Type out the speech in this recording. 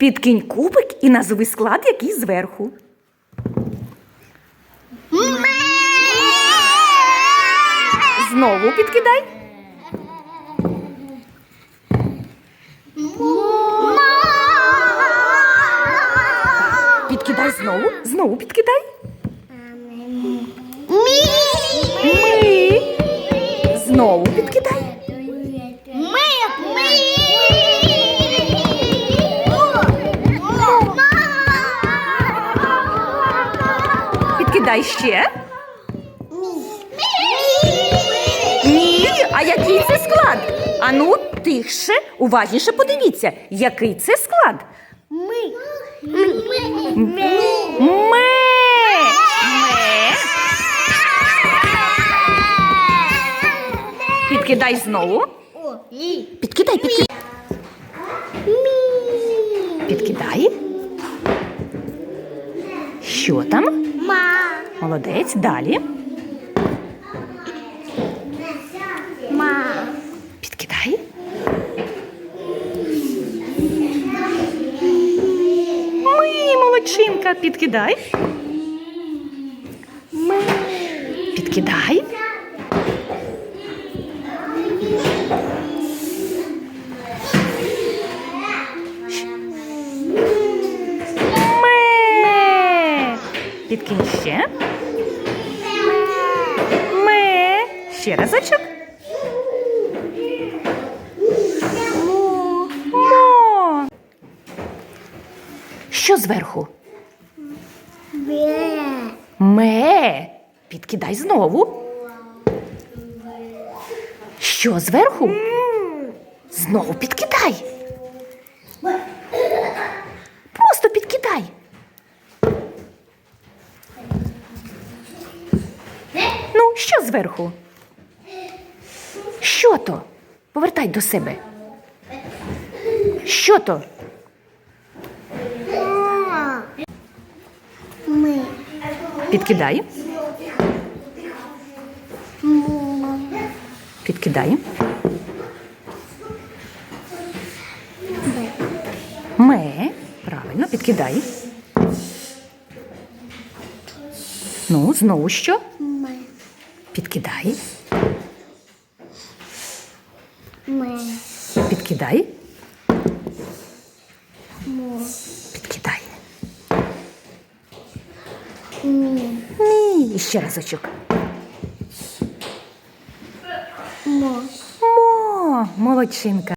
Підкинь кубик і назви склад, який зверху. Знову підкидай. Підкидай знову. Знову підкидай. Ми. Підкидай ще. Ні, а який це склад? Ану, тихше, уважніше подивіться, який це склад. Ме. Ме. Підкидай знову. Підкидай, підкидай. Підкидай. Що там? Молодець, далі. Підкидай. Ми, молодчинка, підкидай. Ми. Підкидай. Підкинь ще. Ме. Ще разочок. Що зверху? Ме. Підкидай знову. Що зверху? Знову підкидай. Просто підкидай. Ну, що зверху? Що то? Повертай до себе. Що то? Ми. Підкидай. Підкидай. Ме. Правильно, підкидай. Ну, знову що? Підкидай. Підкидай. Підкидай. Ні. І ще разочок. Мо. Молодчинка.